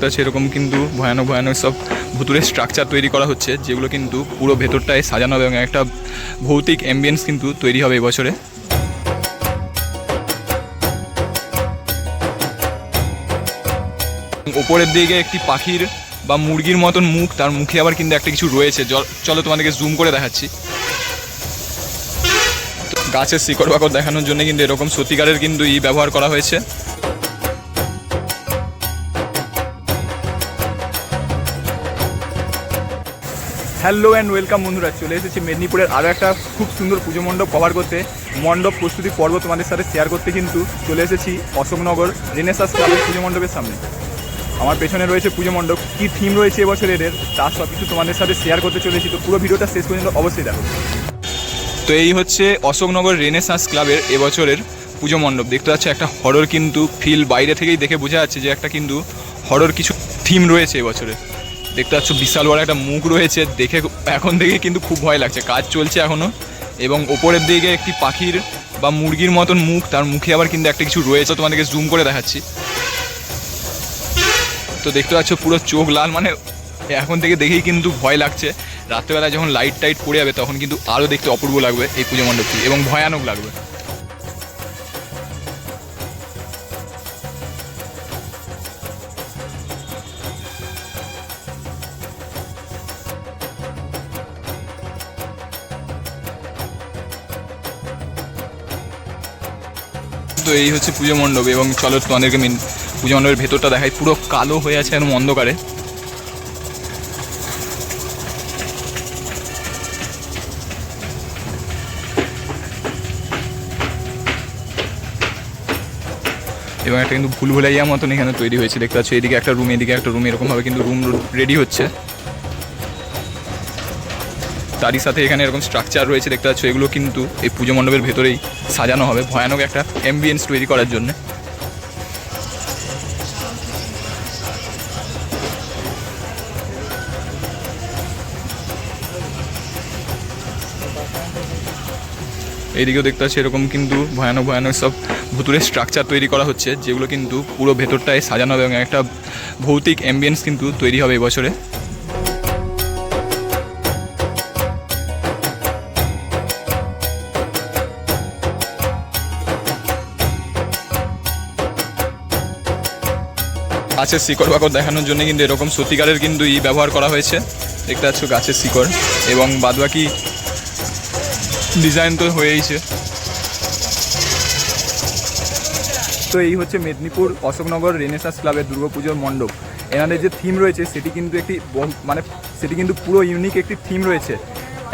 পাচ্ছি এরকম কিন্তু ভয়ানক ভয়ানক সব ভুতুরের স্ট্রাকচার তৈরি করা হচ্ছে, যেগুলো কিন্তু পুরো ভেতরটায় সাজানো হবে এবং একটা ভৌতিক অ্যাম্বিয়েন্স কিন্তু তৈরি হবে এবছরে। ওপরের দিকে একটি পাখির বা মুরগির মতন মুখ, তার মুখে আবার কিন্তু একটা কিছু রয়েছে। চলো তোমাদেরকে জুম করে দেখাচ্ছি। গাছের শিকড় বাকড় দেখানোর জন্য কিন্তু এরকম সত্যিকারের কিন্তু ই ব্যবহার করা হয়েছে। হ্যালো অ্যান্ড ওয়েলকাম বন্ধুরা, চলে এসেছি মেদিনীপুরের আরও একটা খুব সুন্দর পুজো মণ্ডপ কভার করতে। মণ্ডপ প্রস্তুতি পর্ব তোমাদের সাথে শেয়ার করতে কিন্তু চলে এসেছি অশোকনগর রেনেসাস ক্লাবের পুজো মণ্ডপের সামনে। আমার পেছনে রয়েছে পুজো মণ্ডপ, কী থিম রয়েছে এবছর এদের তার সব কিছু তোমাদের সাথে শেয়ার করতে চলেছি। তো পুরো ভিডিওটা শেষ পর্যন্ত অবশ্যই দেখো। তো এই হচ্ছে অশোকনগর রেনেসাস ক্লাবের এবছরের পুজো মণ্ডপ। দেখতে পাচ্ছ একটা হরর কিন্তু ফিল বাইরে থেকেই দেখে বোঝা যাচ্ছে যে একটা কিন্তু হরর কিছু থিম রয়েছে এবছরে। দেখতে পাচ্ছ বিশাল বড় একটা মুখ রয়েছে, দেখে এখন থেকে কিন্তু খুব ভয় লাগছে। কাজ চলছে এখনও এবং ওপরের দিকে একটি পাখির বা মুরগির মতন মুখ, তার মুখে আবার কিন্তু একটা কিছু রয়েছে। তোমাদেরকে জুম করে দেখাচ্ছি। তো দেখতে পাচ্ছ পুরো চোখ লাল মানে এখন থেকে দেখেই কিন্তু ভয় লাগছে। রাত্রেবেলা যখন লাইট টাইট পড়ে যাবে, তখন কিন্তু আরও দেখতে অপূর্ব লাগবে এই পুজো মণ্ডপটি, এবং ভয়ানক লাগবে। তো এই হচ্ছে পুজো মণ্ডপ এবং চলো তোমাদেরকে মেন পুজো মণ্ডপের ভেতরটা দেখাই। পুরো কালো হয়ে আছে একদম অন্ধকারে। এবং একটা কিন্তু ভুল ভুলাইয়া মতন এখানে তৈরি হয়েছে, দেখতে পাচ্ছ? এদিকে একটা রুম এদিকে একটা রুম এরকমভাবে কিন্তু রুম রেডি হচ্ছে। তারই সাথে এখানে এরকম স্ট্রাকচার রয়েছে, দেখতে পাচ্ছ, এগুলো কিন্তু এই পুজো মণ্ডপের ভেতরেই সাজানো হবে, ভয়ানক একটা অ্যাম্বিয়েন্স তৈরি করার জন্য। এইদিকেও দেখতে পাচ্ছি, এরকম কিন্তু ভয়ানক ভয়ানক সব ভুতুরের স্ট্রাকচার তৈরি করা হচ্ছে, যেগুলো কিন্তু পুরো ভেতরটায় সাজানো হবে এবং একটা ভৌতিক অ্যাম্বিয়েন্স কিন্তু তৈরি হবে এবছরে। গাছের শিকড় বাকড় দেখানোর জন্য কিন্তু এরকম সত্যিকারের কিন্তু ই ব্যবহার করা হয়েছে। দেখতে পাচ্ছ গাছের শিকড় এবং বাদবাকি ডিজাইন তো হয়েইছে তো এই হচ্ছে মেদিনীপুর অশোকনগর রেনেসাস ক্লাবের দুর্গাপুজোর মণ্ডপ। এনাদের যে থিম রয়েছে, সেটি কিন্তু একটি মানে সেটি কিন্তু পুরো ইউনিক একটি থিম রয়েছে।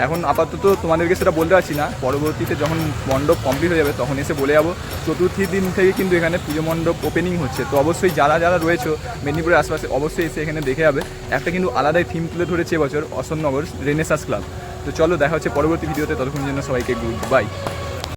এখন আপাতত তোমাদেরকে সেটা বলতে পারছি না। পরবর্তীতে যখন মণ্ডপ কমপ্লিট হয়ে যাবে, তখন এসে বলে যাব। চতুর্থী দিন থেকে কিন্তু এখানে পুজো মণ্ডপ ওপেনিং হচ্ছে। তো অবশ্যই যারা যারা রয়েছে মেদিনীপুরের আশপাশে অবশ্যই এসে এখানে দেখে যাবে। একটা কিন্তু আলাদাই থিম তুলে ধরেছে এবছর অসন্নগর রেনেসাস ক্লাব তো চলো দেখা হচ্ছে পরবর্তী ভিডিওতে। ততক্ষণের জন্য সবাইকে গুড বাই